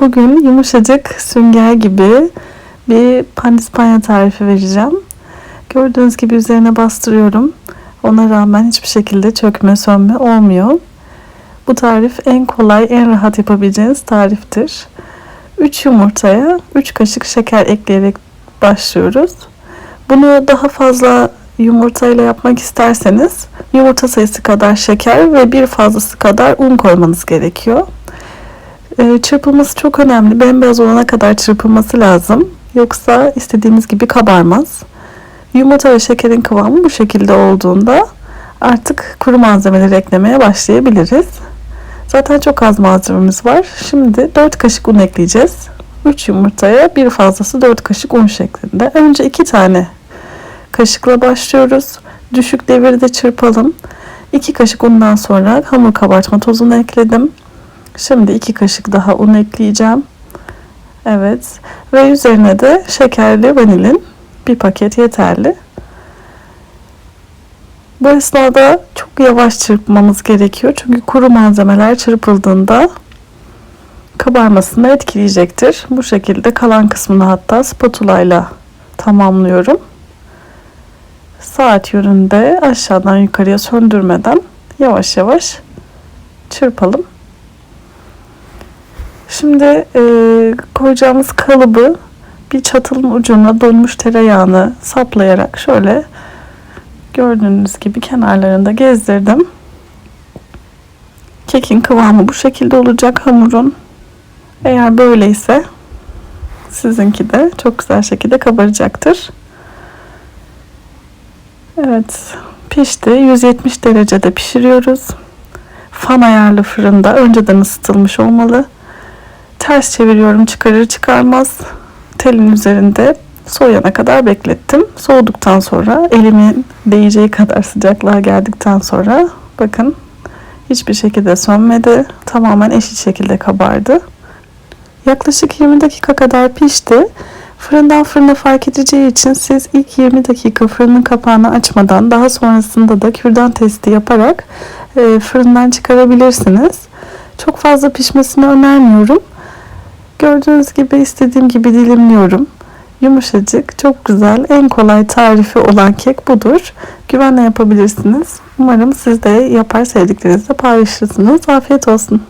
Bugün yumuşacık sünger gibi bir pandispanya tarifi vereceğim. Gördüğünüz gibi üzerine bastırıyorum. Ona rağmen hiçbir şekilde çökme sönme olmuyor. Bu tarif en kolay, en rahat yapabileceğiniz tariftir. 3 yumurtaya 3 kaşık şeker ekleyerek başlıyoruz. Bunu daha fazla yumurtayla yapmak isterseniz yumurta sayısı kadar şeker ve bir fazlası kadar un koymanız gerekiyor. Ee, çırpılması çok önemli. Bembeyaz olana kadar çırpılması lazım. Yoksa istediğimiz gibi kabarmaz. Yumurta ve şekerin kıvamı bu şekilde olduğunda artık kuru malzemeleri eklemeye başlayabiliriz. Zaten çok az malzememiz var. Şimdi 4 kaşık un ekleyeceğiz. 3 yumurtaya bir fazlası 4 kaşık un şeklinde. Önce 2 tane kaşıkla başlıyoruz. Düşük devirde çırpalım. 2 kaşık undan sonra hamur kabartma tozunu ekledim. Şimdi 2 kaşık daha un ekleyeceğim. Evet. Ve üzerine de şekerli vanilin bir paket yeterli. Bu esnada çok yavaş çırpmamız gerekiyor. Çünkü kuru malzemeler çırpıldığında kabarmasını etkileyecektir. Bu şekilde kalan kısmını hatta spatula ile tamamlıyorum. Saat yönünde aşağıdan yukarıya söndürmeden yavaş yavaş çırpalım. Şimdi e, koyacağımız kalıbı bir çatılın ucuna donmuş tereyağını saplayarak şöyle gördüğünüz gibi kenarlarında gezdirdim. Kekin kıvamı bu şekilde olacak hamurun. Eğer böyleyse sizinki de çok güzel şekilde kabaracaktır. Evet pişti. 170 derecede pişiriyoruz. Fan ayarlı fırında önceden ısıtılmış olmalı. Ters çeviriyorum çıkarır çıkarmaz. Telin üzerinde soğuyana kadar beklettim. Soğuduktan sonra elimin değeceği kadar sıcaklığa geldikten sonra bakın hiçbir şekilde sönmedi. Tamamen eşit şekilde kabardı. Yaklaşık 20 dakika kadar pişti. Fırından fırına fark edeceği için siz ilk 20 dakika fırının kapağını açmadan daha sonrasında da kürdan testi yaparak e, fırından çıkarabilirsiniz. Çok fazla pişmesini önermiyorum. Gördüğünüz gibi istediğim gibi dilimliyorum. Yumuşacık, çok güzel, en kolay tarifi olan kek budur. Güvenle yapabilirsiniz. Umarım siz de yapar sevdiklerinizle paylaşırsınız. Afiyet olsun.